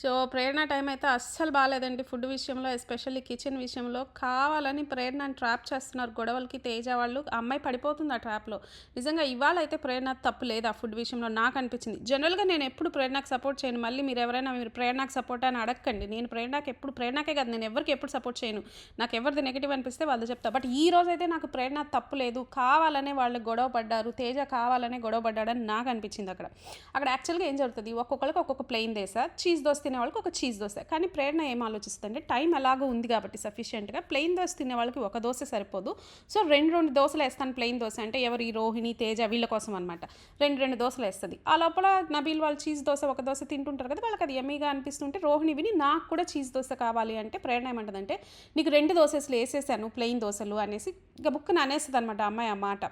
So ప్రేరణ time అయితే అస్సలు బాలేదండి ఫుడ్ విషయంలో ఎస్పెషల్లీ కిచెన్ విషయంలో కావాలని ప్రేరణను ట్రాప్ చేస్తున్నారు గొడవలకి తేజ వాళ్ళు. ఆ అమ్మాయి పడిపోతుంది ఆ ట్రాప్లో. నిజంగా ఇవాళ అయితే ప్రేరణ తప్పు లేదు ఆ ఫుడ్ విషయంలో నాకు అనిపించింది. జనరల్గా నేను ఎప్పుడు ప్రేరణకు సపోర్ట్ చేయను. మళ్ళీ మీరు ఎవరైనా మీరు ప్రేరణకు సపోర్ట్ అని అడగండి నేను ప్రేరణకు ఎప్పుడు ప్రేరణకే కాదు నేను ఎవరికి ఎప్పుడు సపోర్ట్ చేయను. నాకు ఎవరిది నెగిటివ్ అనిపిస్తే వాళ్ళు చెప్తా. బట్ ఈ రోజు అయితే నాకు ప్రేరణ తప్పు లేదు. కావాలనే వాళ్ళు గొడవ పడ్డారు. తేజ కావాలనే గొడవ పడ్డాడని నాకు అనిపించింది అక్కడ. అక్కడ యాక్చువల్గా ఏం జరుగుతుంది? ఒక్కొక్కరికి ఒక్కొక్క ప్లెయిన్ దేశ. చీజ్ దోశ తినే వాళ్ళకి ఒక చీజ్ దోశ కానీ ప్రేరణ ఏం ఆలోచిస్తుందంటే టైం ఎలాగో ఉంది కాబట్టి సఫిషియెంట్గా ప్లెయిన్ దోశ తినే వాళ్ళకి ఒక దోశ సరిపోదు. సో రెండు రెండు దోశలు వేస్తాను ప్లెయిన్ దోశ అంటే ఎవరు ఈ రోహిణి తేజ వీళ్ళ కోసం అనమాట రెండు రెండు దోశలు వేస్తుంది. ఆ లోపల నబీల్ వాళ్ళు చీజ్ దోశ ఒక దోశ తింటుంటారు కదా వాళ్ళకి అది ఎమ్మీగా అనిపిస్తుంటే రోహిణి విని నాకు కూడా చీజ్ దోశ కావాలి అంటే ప్రేరణ ఏమంటదంటే నీకు రెండు దోశలు వేసేసాను ప్లెయిన్ దోశలు అనేసి ఇక బుక్ అనేస్తుంది అనమాట అమ్మాయి ఆ మాట.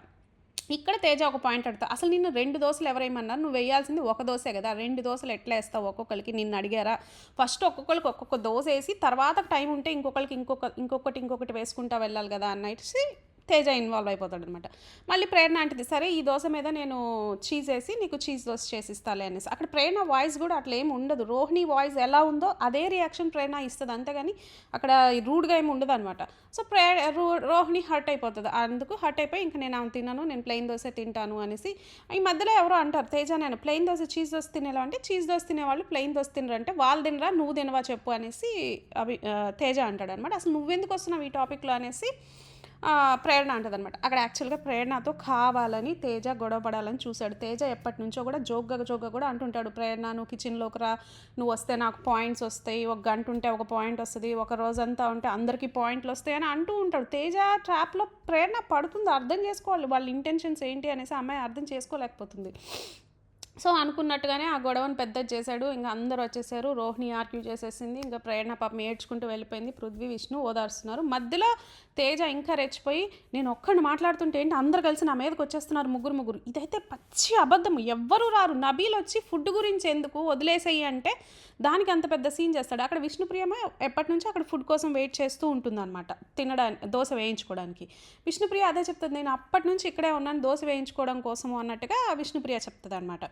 ఇక్కడ తేజ ఒక పాయింట్ అడుగుతా. అసలు నిన్ను రెండు దోశలు ఎవరేమన్నారు? నువ్వు వేయాల్సింది ఒక దోశే కదా. రెండు దోశలు ఎట్లా వేస్తావు ఒక్కొక్కరికి? నిన్ను అడిగారా? ఫస్ట్ ఒక్కొక్కరికి ఒక్కొక్క దోశ వేసి తర్వాత టైం ఉంటే ఇంకొకరికి ఇంకొక ఇంకొకటి ఇంకొకటి వేసుకుంటా వెళ్ళాలి కదా అన్నట్టు. తేజ ఇన్వాల్వ్ అయిపోతాడు అనమాట మళ్ళీ ప్రేరణ అంటది సరే ఈ దోశ మీద నేను చీజ్ వేసి నీకు చీజ్ దోశ చేసి ఇస్తాలే అనేసి. అక్కడ ప్రేరణ వాయిస్ కూడా అట్లా ఏమి ఉండదు. రోహిణి వాయిస్ ఎలా ఉందో అదే రియాక్షన్ ప్రేరణ ఇస్తుంది. అంతేగాని అక్కడ రూడ్గా ఏమి ఉండదు అనమాట సో ప్రే రోహిణి హర్ట్ అయిపోతుంది. అందుకు హర్ట్ అయిపోయి ఇంకా నేను ఆమె తిన్నాను నేను ప్లెయిన్ దోశ తింటాను అనేసి ఈ మధ్యలో ఎవరో అంటారు తేజ నేను ప్లెయిన్ దోశ చీజ్ దోశ తినేలా అంటే చీజ్ దోశ తినేవాళ్ళు ప్లెయిన్ దోశ తినరు అంటే వాళ్ళు తినరా నువ్వు తినవా చెప్పు అనేసి అవి తేజ అంటాడు అనమాట అసలు నువ్వెందుకు వస్తున్నావు ఈ టాపిక్లో అనేసి ప్రేరణ అంటది అనమాట అక్కడ యాక్చువల్గా ప్రేరణతో కావాలని తేజ గొడవపడాలని చూశాడు. తేజ ఎప్పటి నుంచో కూడా జోగ్గా జోగ్గా కూడా అంటుంటాడు. ప్రేరణ నువ్వు కిచెన్లోకి రా నువ్వు వస్తే నాకు పాయింట్స్ వస్తాయి. ఒక గంట ఉంటే ఒక పాయింట్ వస్తుంది. ఒక రోజంతా ఉంటే అందరికీ పాయింట్లు వస్తాయి అని అంటూ ఉంటాడు. తేజ ట్రాప్లో ప్రేరణ పడుతుంది. అర్థం చేసుకోవాలి. వాళ్ళ ఇంటెన్షన్స్ ఏంటి అనేసి అమ్మాయి అర్థం చేసుకోలేకపోతుంది. సో అనుకున్నట్టుగానే ఆ గొడవను పెద్దది చేశాడు. ఇంకా అందరూ వచ్చేసారు. రోహిణి ఆర్గ్యూ చేసేసింది. ఇంకా ప్రేరణ పాపం ఏడ్చుకుంటూ వెళ్ళిపోయింది. పృథ్వీ విష్ణు ఓదార్స్తున్నారు. మధ్యలో తేజ ఇంకా రెచ్చిపోయి నేను ఒక్కడిని మాట్లాడుతుంటే ఏంటి? అందరు కలిసి నా మీదకి వచ్చేస్తున్నారు ముగ్గురు ముగ్గురు. ఇదైతే పచ్చి అబద్ధం. ఎవ్వరూ రారు. నబీల్ వచ్చి ఫుడ్ గురించి ఎందుకు వదిలేసేయి అంటే దానికి అంత పెద్ద సీన్ చేస్తాడు. అక్కడ విష్ణుప్రియమ ఎప్పటి నుంచో అక్కడ ఫుడ్ కోసం వెయిట్ చేస్తూ ఉంటుందన్నమాట. తినడానికి దోశ వేయించుకోవడానికి. విష్ణుప్రియ అదే చెప్తుంది. నేను అప్పటి నుంచి ఇక్కడే ఉన్నాను. దోశ వేయించుకోవడం కోసము అన్నట్టుగా విష్ణుప్రియ చెప్తుంది అనమాట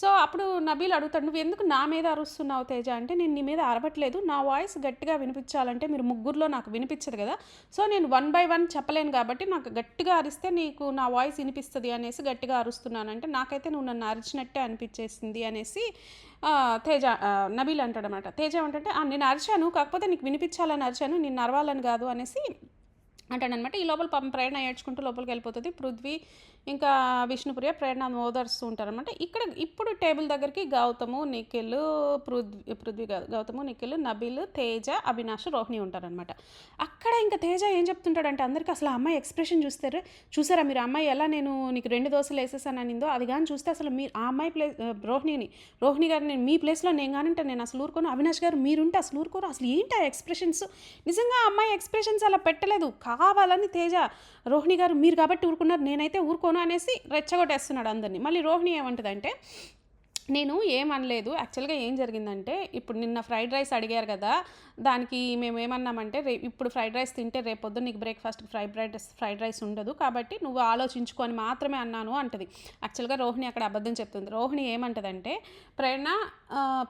సో అప్పుడు నబీల్ అడుగుతాడు నువ్వు ఎందుకు నా మీద అరుస్తున్నావు తేజ? అంటే నేను నీ మీద అరవట్లేదు. నా వాయిస్ గట్టిగా వినిపించాలంటే మీరు ముగ్గురులో నాకు వినిపించదు కదా. సో నేను వన్ బై వన్ చెప్పలేను కాబట్టి నాకు గట్టిగా అరిస్తే నీకు నా వాయిస్ వినిపిస్తుంది అనేసి గట్టిగా అరుస్తున్నాను. అంటే నాకైతే నువ్వు నన్ను అరిచినట్టే అనిపించేసింది అనేసి తేజ నబీల్ అంటాడు అనమాట తేజ ఏంటంటే నేను అరిచాను కాకపోతే నీకు వినిపించాలని అరిచాను నేను అరవాలని కాదు అనేసి అంటాడనమాట ఈ లోపల పాపం ప్రేరణ ఏడ్చుకుంటూ లోపలికి వెళ్ళిపోతుంది. పృథ్వీ ఇంకా విష్ణుప్రియ ప్రేరణ ఓదర్స్తూ ఉంటారనమాట ఇక్కడ ఇప్పుడు టేబుల్ దగ్గరికి గౌతము నిఖిల్ పృథ్వీ పృథ్వీ గౌతము నిఖిల్ నబిల్ తేజ అవినాష్ రోహిణి ఉంటారనమాట అక్కడ ఇంకా తేజ ఏం చెప్తుంటాడంటే అందరికీ అసలు అమ్మాయి ఎక్స్ప్రెషన్ చూస్తారు. చూసారా మీరు అమ్మాయి ఎలా నేను నీకు రెండు దోశలు వేసేసాను అనిందో? అది కానీ చూస్తే అసలు మీరు ఆ అమ్మాయి ప్లేస్ రోహిణిని రోహిణి గారు నేను మీ ప్లేస్లో నేను కానంటే నేను అసలు ఊరుకోను. అవినాష్ గారు మీరుంటే అసలు ఊరుకోరు. అసలు ఏంటి ఆ ఎక్స్ప్రెషన్స్? నిజంగా ఆ అమ్మాయి ఎక్స్ప్రెషన్స్ అలా పెట్టలేదు. కావాలని తేజ రోహిణి గారు మీరు కాబట్టి ఊరుకున్నారు నేనైతే ఊరుకోను అనేసి రెచ్చగొట్టేస్తున్నాడు అందరినీ. మళ్ళీ రోహిణి ఏమంటుందంటే నేను ఏమనలేదు. యాక్చువల్గా ఏం జరిగిందంటే ఇప్పుడు నిన్న ఫ్రైడ్ రైస్ అడిగారు కదా దానికి మేము ఏమన్నామంటే రే ఇప్పుడు ఫ్రైడ్ రైస్ తింటే రేపొద్దు నీకు breakfast fried rice fried rice ఉండదు కాబట్టి నువ్వు ఆలోచించుకొని మాత్రమే అన్నాను అంటది. యాక్చువల్గా రోహిణి అక్కడ అబద్ధం చెప్తుంది. రోహిణి ఏమంటదంటే ప్రేరణ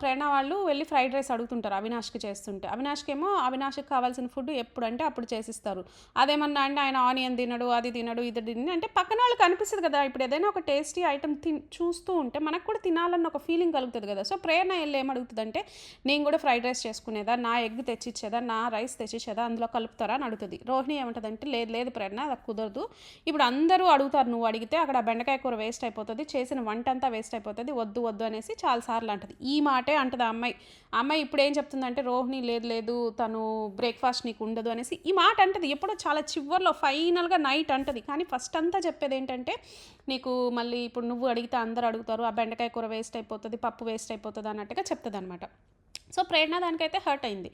ప్రేరణ వాళ్ళు వెళ్ళి ఫ్రైడ్ రైస్ అడుగుతుంటారు అవినాష్కి చేస్తుంటే. అవినాష్కి ఏమో అవినాష్కి కావాల్సిన ఫుడ్ ఎప్పుడు అంటే అప్పుడు చేసిస్తారు. అదేమన్నా అంటే ఆయన ఆనియన్ తినడు అది తినడు ఇది తినడు అంటే పక్కన వాళ్ళకి అనిపిస్తుంది కదా. ఇప్పుడు ఏదైనా ఒక టేస్టీ ఐటమ్ తిన్ చూస్తూ ఉంటే మనకు కూడా తినాలన్న ఒక ఫీలింగ్ కలుగుతుంది కదా. సో ప్రేరణ వెళ్ళి ఏమడుగుతుందంటే నేను కూడా ఫ్రైడ్ రైస్ చేసుకునేదా నా ఎగ్ తెచ్చిచ్చేదా నా రైస్ తెచ్చిచ్చేదా అందులో కలుపుతారా అని అడుగుతుంది. రోహిణి ఏమంటుందంటే లేదు లేదు ప్రేరణ అది కుదరదు. ఇప్పుడు అందరూ అడుగుతారు నువ్వు అడిగితే అక్కడ బెండకాయ కూర వేస్ట్ అయిపోతుంది చేసిన వంట అంతా వేస్ట్ అయిపోతుంది వద్దు వద్దు అనేసి చాలాసార్లు అంటది. ఈ మాటే అంటది ఆ అమ్మాయి. అమ్మాయి ఇప్పుడు ఏం చెప్తుందంటే రోహిణి లేదు లేదు తను బ్రేక్ఫాస్ట్ నీకు ఉండదు అనేసి ఈ మాట అంటది. ఎప్పుడో చాలా చివర్లో ఫైనల్గా నైట్ అంటది. కానీ ఫస్ట్ అంతా చెప్పేది ఏంటంటే నీకు మళ్ళీ ఇప్పుడు నువ్వు అడిగితే అందరు అడుగుతారు ఆ బెండకాయ కూర వేస్ట్ వేస్ట్ అయిపోతుంది పప్పు వేస్ట్ అయిపోతుంది అన్నట్టుగా చెప్తుంది అనమాట సో ప్రేరణ దానికైతే హర్ట్ అయింది.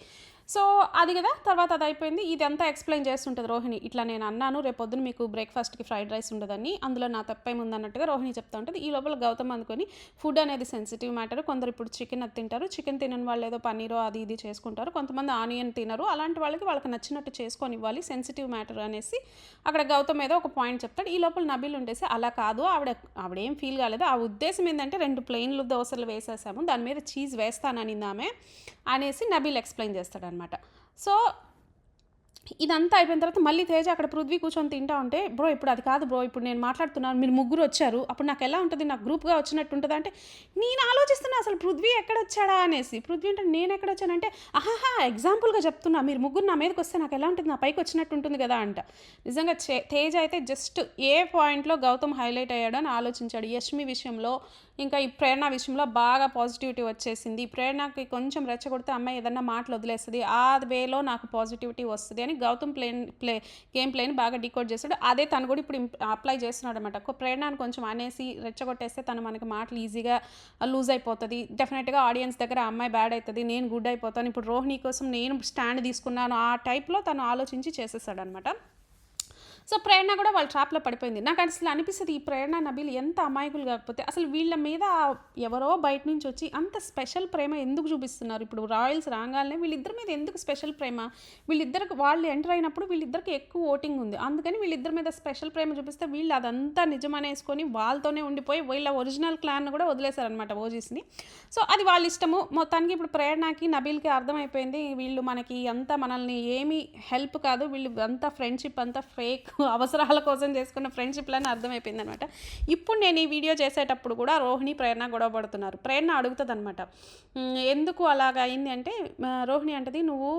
సో అది కదా తర్వాత అది అయిపోయింది. ఇదంతా ఎక్స్ప్లెయిన్ చేస్తుంటుంది రోహిణి. ఇట్లా నేను అన్నాను రేపు పొద్దున మీకు బ్రేక్ఫాస్ట్కి ఫ్రైడ్ రైస్ ఉండదని. అందులో నా తప్పేముంది అన్నట్టుగా రోహిణి చెప్తా ఉంటుంది. ఈ లోపల గౌతమ్ అందుకొని ఫుడ్ అనేది సెన్సిటివ్ మ్యాటర్. కొందరు ఇప్పుడు చికెన్ అది తింటారు. చికెన్ తినని వాళ్ళు ఏదో పన్నీరో అది ఇది చేసుకుంటారు. కొంతమంది ఆనియన్ తినరు. అలాంటి వాళ్ళకి వాళ్ళకి నచ్చినట్టు చేసుకొని ఇవ్వాలి. సెన్సిటివ్ మ్యాటర్ అనేసి అక్కడ గౌతమ్ ఏదో ఒక పాయింట్ చెప్తాడు. ఈ లోపల నబిల్ ఉండేసి అలా కాదు. ఆవిడ ఆవిడ ఏం ఫీల్ కాలేదు. ఆ ఉద్దేశం ఏంటంటే రెండు ప్లెయిన్లు దోశలు వేసేసాము. దాని మీద చీజ్ వేస్తానని ఆమె. అనేసి నబీల్ ఎక్స్ప్లెయిన్ చేస్తాడు అనమాట సో ఇదంతా అయిపోయిన తర్వాత మళ్ళీ తేజ అక్కడ పృథ్వీ కూర్చొని తింటా ఉంటే బ్రో ఇప్పుడు అది కాదు బ్రో ఇప్పుడు నేను మాట్లాడుతున్నాను మీరు ముగ్గురు వచ్చారు అప్పుడు నాకు ఎలా ఉంటుంది నాకు గ్రూప్గా వచ్చినట్టు ఉంటుంది? అంటే నేను ఆలోచిస్తున్నా అసలు పృథ్వీ ఎక్కడ వచ్చాడా? అనేసి. పృథ్వీ అంటే నేను ఎక్కడ వచ్చానంటే ఆహాహా ఎగ్జాంపుల్గా చెప్తున్నా మీరు ముగ్గురు నా మీదకి వస్తే నాకు ఎలా ఉంటుంది నా పైకి వచ్చినట్టు ఉంటుంది కదా అంట. నిజంగా చే- తేజ అయితే జస్ట్ ఏ పాయింట్లో గౌతమ్ హైలైట్ అయ్యాడో అని ఆలోచించాడు యష్మి విషయంలో. ఇంకా ఈ ప్రేరణ విషయంలో బాగా పాజిటివిటీ వచ్చేసింది. ఈ ప్రేరణకి కొంచెం రెచ్చగొడితే అమ్మాయి ఏదన్నా మాటలు వదిలేస్తుంది. ఆ వేలో నాకు పాజిటివిటీ వస్తుంది అని గౌతమ్ ప్లేన్ ప్లే గేమ్ ప్లేని బాగా డికోడ్ చేశాడు. అదే తను కూడా ఇప్పుడు అప్లై చేస్తున్నాడు అనమాట ప్రేరణను కొంచెం అనేసి రెచ్చగొట్టేస్తే తను మనకి మాటలు ఈజీగా లూజ్ అయిపోతుంది. డెఫినెట్గా ఆడియన్స్ దగ్గర ఆ అమ్మాయి బ్యాడ్ అవుతుంది నేను గుడ్ అయిపోతాను. ఇప్పుడు రోహిణి కోసం నేను స్టాండ్ తీసుకున్నాను. ఆ టైప్లో తను ఆలోచించి చేసేసాడు అనమాట సో ప్రేరణ కూడా వాళ్ళ ట్రాప్లో పడిపోయింది. నాకు అసలు అనిపిస్తుంది ఈ ప్రేరణ నబీల్ ఎంత అమాయకులు కాకపోతే అసలు వీళ్ళ మీద ఎవరో బయట నుంచి వచ్చి అంత స్పెషల్ ప్రేమ ఎందుకు చూపిస్తున్నారు? ఇప్పుడు రాయల్స్ రాగానే వీళ్ళిద్దరి మీద ఎందుకు స్పెషల్ ప్రేమ? వీళ్ళిద్దరికి వాళ్ళు ఎంటర్ అయినప్పుడు వీళ్ళిద్దరికి ఎక్కువ ఓటింగ్ ఉంది. అందుకని వీళ్ళిద్దరి మీద స్పెషల్ ప్రేమ చూపిస్తే వీళ్ళు అదంతా నిజమనేసుకొని వాళ్ళతోనే ఉండిపోయి వీళ్ళ ఒరిజినల్ క్లాన్ కూడా వదిలేశారనమాట ఓజీస్ని. సో అది వాళ్ళ ఇష్టము. మొత్తానికి ఇప్పుడు ప్రేరణకి నబీల్కి అర్థమైపోయింది. వీళ్ళు మనకి అంతా మనల్ని ఏమీ హెల్ప్ కాదు. వీళ్ళు అంతా ఫ్రెండ్షిప్ అంతా ఫేక్ అవసరాల కోసం చేసుకున్న ఫ్రెండ్షిప్లని అర్థమైపోయింది అనమాట ఇప్పుడు నేను ఈ వీడియో చేసేటప్పుడు కూడా రోహిణి ప్రేరణ గొడవ పడుతున్నారు. ప్రేరణ అడుగుతుంది అనమాట ఎందుకు అలాగ అయింది? అంటే రోహిణి అంటది నువ్వు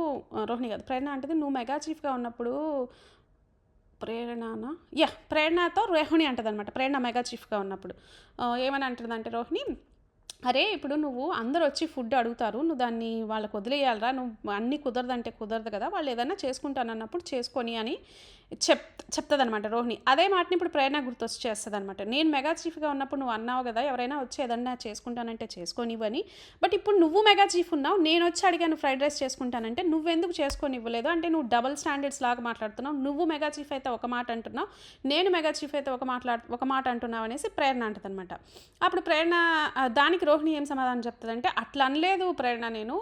రోహిణి కాదు ప్రేరణ అంటది నువ్వు మెగా చీఫ్గా ఉన్నప్పుడు ప్రేరణనా? యా ప్రేరణతో రోహిణి అంటది అనమాట ప్రేరణ మెగా చీఫ్గా ఉన్నప్పుడు. ఏమని అంటుందంటే రోహిణి అరే ఇప్పుడు నువ్వు అందరు వచ్చి ఫుడ్ అడుగుతారు నువ్వు దాన్ని వాళ్ళకి వదిలేయాలరా నువ్వు అన్నీ కుదరదంటే కుదరదు కదా వాళ్ళు ఏదైనా చేసుకుంటానన్నప్పుడు చేసుకొని అని చెప్ చెప్తుంది అనమాట రోహిణి. అదే మాటని ఇప్పుడు ప్రేరణ గుర్తొచ్చి చేస్తుంది అనమాట నేను మెగా చీఫ్గా ఉన్నప్పుడు నువ్వు అన్నావు కదా ఎవరైనా వచ్చి ఏదన్నా చేసుకుంటానంటే చేసుకోనివ్వని. బట్ ఇప్పుడు నువ్వు మెగా చీఫ్ ఉన్నావు నేను వచ్చి అడిగాను ఫ్రైడ్ రైస్ చేసుకుంటానంటే నువ్వెందుకు చేసుకొని ఇవ్వలేదు అంటే నువ్వు డబల్ స్టాండర్డ్స్ లాగా మాట్లాడుతున్నావు నువ్వు మెగా చీఫ్ అయితే ఒక మాట అంటున్నావు నేను మెగా చీఫ్ అయితే ఒక మాట్లాడు ఒక మాట అంటున్నావు అనేసి ప్రేరణ అంటదనమాట అప్పుడు ప్రేరణ దానికి రోహిణి ఏం సమాధానం చెప్తుందంటే అట్లా అనలేదు ప్రేరణ నేను.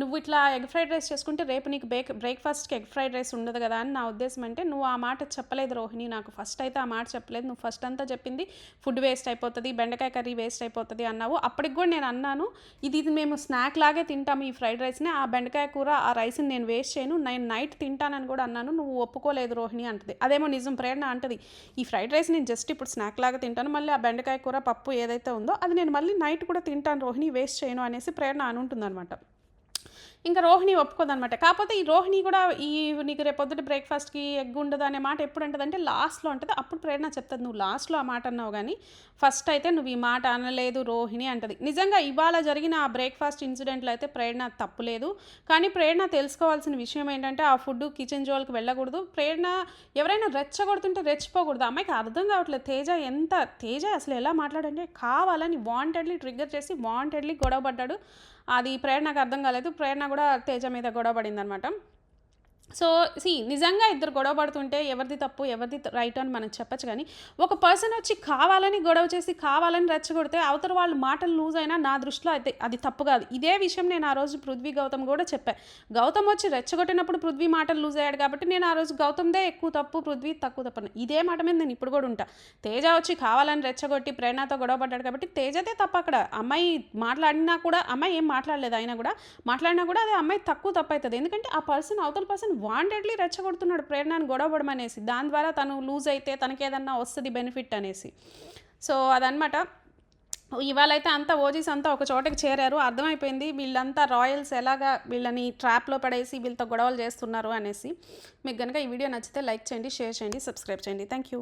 నువ్వు ఇట్లా ఎగ్ ఫ్రైడ్ రైస్ చేసుకుంటే రేపు నీకు బ్రేక్ బ్రేక్ఫాస్ట్కి ఎగ్ ఫ్రైడ్ రైస్ ఉండదు కదా అని నా ఉద్దేశం అంటే నువ్వు ఆ మాట చెప్పలేదు రోహిణి. నాకు ఫస్ట్ అయితే ఆ మాట చెప్పలేదు. నువ్వు ఫస్ట్ అంతా చెప్పింది ఫుడ్ వేస్ట్ అయిపోతుంది బెండకాయ కర్రీ వేస్ట్ అయిపోతుంది అన్నావు. అప్పటికి కూడా నేను అన్నాను ఇది ఇది మేము స్నాక్ లాగే తింటాము ఈ ఫ్రైడ్ రైస్ని ఆ బెండకాయ కూర ఆ రైస్ని నేను వేస్ట్ చేయను. నేను నైట్ తింటానని కూడా అన్నాను. నువ్వు ఒప్పుకోలేదు రోహిణి అంటది. అదేమో నిజం ప్రేరణ అంటది. ఈ ఫ్రైడ్ రైస్ నేను జస్ట్ ఇప్పుడు స్నాక్ లాగా తింటాను. మళ్ళీ ఆ బెండకాయ కూర పప్పు ఏదైతే ఉందో అది నేను మళ్ళీ నైట్ కూడా తింటాను రోహిణి వేస్ట్ చేయను అనేసి ప్రేరణ అనుంటుందన్నమాట. ఇంకా రోహిణి ఒప్పుకోదనమాట కాకపోతే ఈ రోహిణి కూడా ఈ నీకు రేపు బ్రేక్ఫాస్ట్కి ఎగ్ ఉండదు అనే మాట ఎప్పుడు అంటదంటే లాస్ట్లో ఉంటుంది అప్పుడు ప్రేరణ చెప్తుంది. నువ్వు లాస్ట్లో ఆ మాట అన్నావు కానీ ఫస్ట్ అయితే నువ్వు ఈ మాట అనలేదు రోహిణి అంటది. నిజంగా ఇవాళ జరిగిన ఆ బ్రేక్ఫాస్ట్ ఇన్సిడెంట్లో అయితే ప్రేరణ తప్పులేదు కానీ ప్రేరణ తెలుసుకోవాల్సిన విషయం ఏంటంటే ఆ ఫుడ్ కిచెన్ జోల్కి వెళ్ళకూడదు. ప్రేరణ ఎవరైనా రెచ్చగొడుతుంటే రెచ్చిపోకూడదు. అమ్మాయికి అర్థం కావట్లేదు. తేజ ఎంత తేజ అసలు ఎలా మాట్లాడంటే కావాలని వాంటెడ్లీ ట్రిగ్గర్ చేసి వాంటెడ్లీ గొడవ పడ్డాడు. అది ప్రేరణకు అర్థం కాలేదు. ప్రేరణ కూడా తేజ మీద గొడవ పడింది అనమాట సో సి నిజంగా ఇద్దరు గొడవ పడుతుంటే ఎవరిది తప్పు ఎవరిది రైట్ అని మనం చెప్పచ్చు కానీ ఒక పర్సన్ వచ్చి కావాలని గొడవ చేసి కావాలని రెచ్చగొడితే అవతల వాళ్ళ మాటలు లూజ్ అయినా నా దృష్టిలో అయితే అది తప్పు కాదు. ఇదే విషయం నేను ఆ రోజు పృథ్వీ గౌతమ్ కూడా చెప్పాను గౌతమ్ వచ్చి రెచ్చగొట్టినప్పుడు పృథ్వీ మాటలు లూజ్ అయ్యాడు కాబట్టి నేను ఆ రోజు గౌతమ్దే ఎక్కువ తప్పు పృథ్వీ తక్కువ తప్పు ఇదే మాట మీద నేను ఇప్పుడు కూడా ఉంటా. తేజ వచ్చి కావాలని రెచ్చగొట్టి ప్రేరణతో గొడవ పడ్డాడు కాబట్టి తేజదే తప్ప అక్కడ. అమ్మాయి మాట్లాడినా కూడా అమ్మాయి ఏం మాట్లాడలేదు అయినా కూడా మాట్లాడినా కూడా అది అమ్మాయి తక్కువ తప్పు అవుతుంది. ఎందుకంటే ఆ పర్సన్ అవతల పర్సన్ వాంటెడ్లీ రెచ్చగొడుతున్నాడు ప్రేరణను గొడవ పడమనేసి దాని ద్వారా తను లూజ్ అయితే తనకి ఏదన్నా వస్తుంది బెనిఫిట్ అనేసి. సో అదనమాట ఇవాళ అయితే అంతా ఓజీస్ అంతా ఒక చోటకి చేరారు. అర్థమైపోయింది వీళ్ళంతా రాయల్స్ ఎలాగా వీళ్ళని ట్రాప్లో పడేసి వీళ్ళతో గొడవలు చేస్తున్నారు అనేసి. మీకు కనుక ఈ వీడియో నచ్చితే లైక్ చేయండి షేర్ చేయండి సబ్స్క్రైబ్ చేయండి. Thank you.